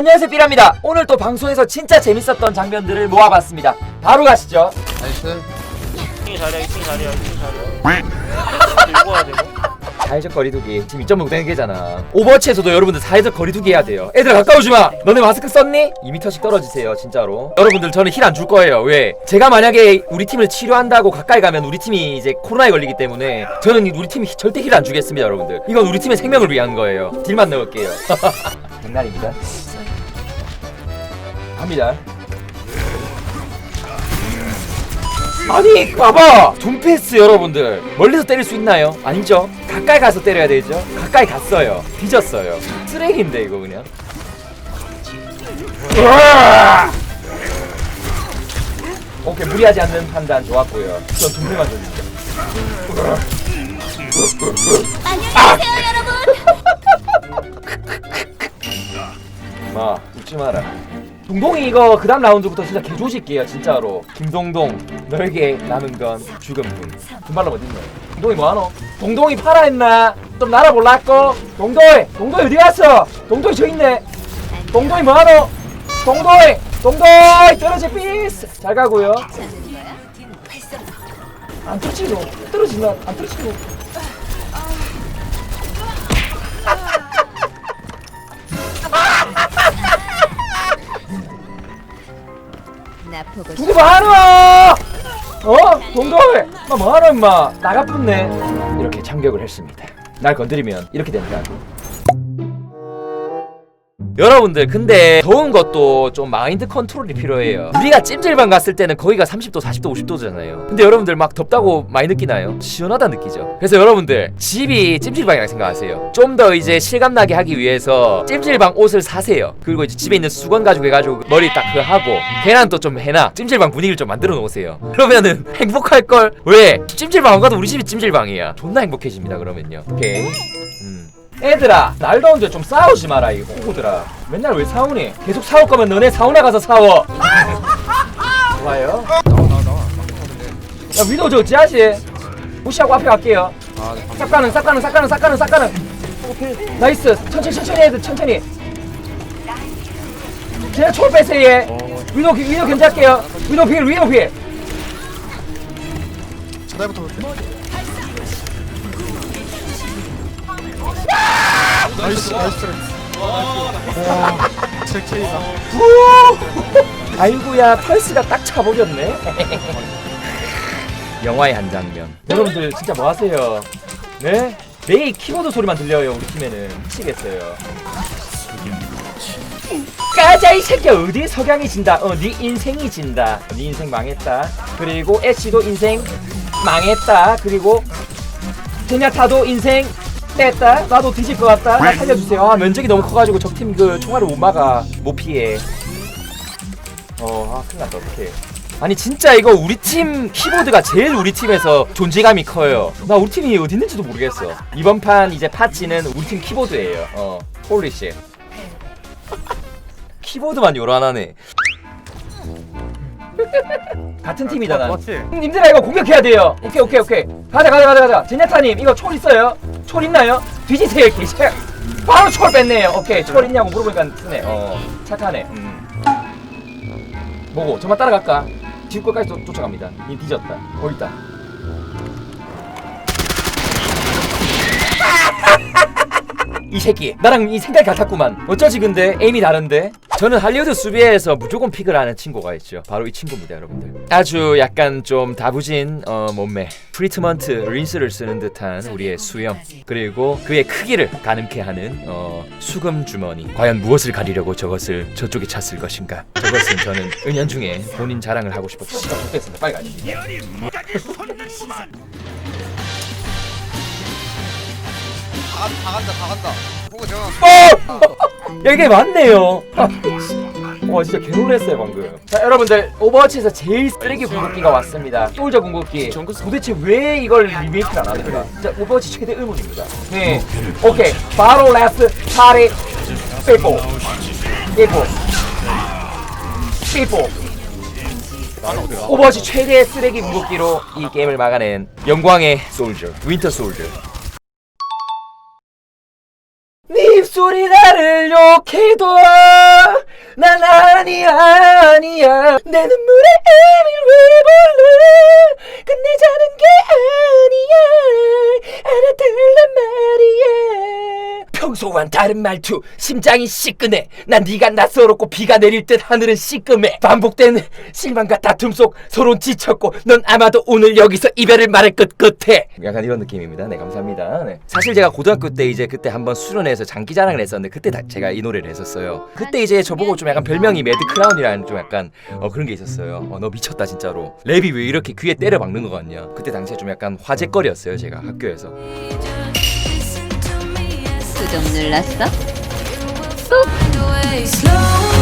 안녕하세요 삐라입니다. 오늘 또 방송에서 진짜 재밌었던 장면들을 모아봤습니다. 바로 가시죠. 나이스. 2층이 자리야 2층이 자리야 2층이 자리야. 되고 사회적 거리두기. 지금 2.5 되는 게잖아. 오버워치에서도 여러분들 사회적 거리두기 해야 돼요. 애들 가까우지마. 너네 마스크 썼니? 2m씩 떨어지세요 진짜로. 여러분들 저는 힐 안 줄 거예요. 왜? 제가 만약에 우리 팀을 치료한다고 가까이 가면 우리 팀이 이제 코로나에 걸리기 때문에 저는 우리 팀이 절대 힐 안 주겠습니다 여러분들. 이건 우리 팀의 생명을 위한 거예요. 딜만 넣을게요. 장난입니다 갑니다. 아니 봐봐! 둠패스 여러분들 멀리서 때릴 수 있나요? 아니죠? 가까이 가서 때려야 되죠? 가까이 갔어요. 뒤졌어요. 쓰레기인데 이거 그냥. 으아! 오케이 무리하지 않는 판단 좋았고요. 전 둠패만 줬는데 안녕하세요 여러분. 마 웃지 마라 동동이 이거 그 다음 라운드부터 진짜 개조질게요 진짜로. 김동동. 너에게 남은 건 죽음뿐 분발로 어딨노 동동이 뭐하노? 동동이 팔아 했나? 좀 날아볼라고? 동동이 동동이 어디 갔어? 동동이 저 있네. 동동이 뭐하노? 동동이 동동이 떨어지 피스 잘 가고요. 안 떨어지고 떨어지나? 안 떨어지고 누구 뭐하노? 어? 동동이 마 뭐하노 임마. 나가뿐네. 이렇게 참격을 했습니다. 날 건드리면 이렇게 된다 여러분들 근데 더운 것도 좀 마인드 컨트롤이 필요해요. 우리가 찜질방 갔을 때는 거기가 30도 40도 50도잖아요. 근데 여러분들 막 덥다고 많이 느끼나요? 시원하다 느끼죠? 그래서 여러분들 집이 찜질방이라고 생각하세요. 좀 더 이제 실감나게 하기 위해서 찜질방 옷을 사세요. 그리고 이제 집에 있는 수건 가지고 해가지고 머리 딱 그 하고 계란도 좀 해놔. 찜질방 분위기를 좀 만들어 놓으세요. 그러면은 행복할걸? 왜? 찜질방 안 가도 우리 집이 찜질방이야. 존나 행복해집니다 그러면요. 오케이. 음. 애들아 날 더운데 좀 싸우지 마라 이 호구들아. 맨날 왜 싸우니? 계속 싸울 거면 너네 사우나 가서 싸워 좋아요. 야 위도 저 지하실 무시하고 앞에 갈게요. 싹 가는 싹 가는 싹 가는 싹 가는 싹 가는. 나이스. 천천히 천천히 애들 천천히. 제가 초를 뺐어요. 얘 위도 기- 위도 견제할게요. 위도 필 위도 필. 차달부터 볼게 나이스 나이스. 제 K가 후! 아이고야 펄스가 딱 차버렸네. 영화의 한 장면. 여러분들 진짜 뭐 하세요? 네? 매일 키보드 소리만 들려요 우리 팀에는. 미치겠어요. 까자 이 새끼야. 어디 석양이 진다? 어네 인생이 진다. 네 인생 망했다. 그리고 애쉬도 인생 망했다. 그리고 제냐타도 인생 뺐다 나도 뒤질 것 같다 나 살려주세요 아 면적이 너무 커가지고 적팀 그 총알을 못 막아 못 피해 어, 아, 큰일 났다, 어떡해. 아니, 진짜 이거 우리 팀 키보드가 제일 우리 팀에서 존재감이 커요. 나 우리 팀이 어디 있는지도 모르겠어. 이번 판 이제 파치는 우리 팀 키보드예요. 어, 홀리씨. 키보드만 요란하네. 같은 팀이다, 난. 맞지? 님들아, 이거 공격해야 돼요. 오케이, 오케이, 오케이. 가자, 가자, 가자, 가자. 제냐타님, 이거 초 있어요? 초 있나요? 뒤지세요, 개새. 바로 초 뺐네요. 오케이, 초 있냐고 물어보니까 쓰네. 어, 착하네. 음. 뭐고 저만 따라갈까? 끝까지 쫓- 쫓아갑니다. 이 뒤졌다. 어 있다. 이 새끼. 나랑 이 생각이 같았구만. 어쩌지 근데? 에임이 다른데? 저는 할리우드 수비에서 무조건 픽을 하는 친구가 있죠. 바로 이 친구입니다 여러분들. 아주 약간 좀 다부진 어, 몸매. 트리트먼트 린스를 쓰는 듯한 우리의 수염. 그리고 그의 크기를 가늠케 하는 어, 수금 주머니. 과연 무엇을 가리려고 저것을 저쪽에 찼을 것인가? 저것은 저는 은연중에 본인 자랑을 하고 싶어 씨가 좋겠습니다. 빨리 다, 다 간다 다 간다. 보고 내가 어! 야 이게 맞네요. 와 진짜 개놀랬어요 방금. 자 여러분들 오버워치에서 제일 쓰레기 궁극기가 왔습니다. 솔저 궁극기. 도대체 왜 이걸 리메이크를 안 하는가 진짜 오버워치 최대 의문입니다. 네. 오케이. 바로 라스트 파리. 삐뽀. 삐뽀. 삐뽀. 오버워치 최대 쓰레기 궁극기로 이 게임을 막아낸 영광의 솔저 윈터 솔저 입술 입술이 나를 욕해도 난 아니야 아니야. 내 눈물에 의미를 왜 불러 끝내자는 게 아니야 평소와는 다른 말투. 심장이 시끄네 난 네가 낯설었고 비가 내릴 듯 하늘은 시끄매 반복되는 실망과 다툼 속 서론 지쳤고 넌 아마도 오늘 여기서 이별을 말할 것 같아. 약간 이런 느낌입니다. 네 감사합니다. 네. 사실 제가 고등학교 때 이제 그때 한번 수련회에서 장기자랑을 했었는데 그때 다 제가 이 노래를 했었어요. 그때 이제 저보고 좀 약간 별명이 매드 크라운이라는 좀 약간 어, 그런 게 있었어요. 어, 너 미쳤다 진짜로. 랩이 왜 이렇게 귀에 때려 박는 것 같냐 그때 당시에 좀 약간 화제거리였어요 제가 학교에서 구독 눌렀어? Slow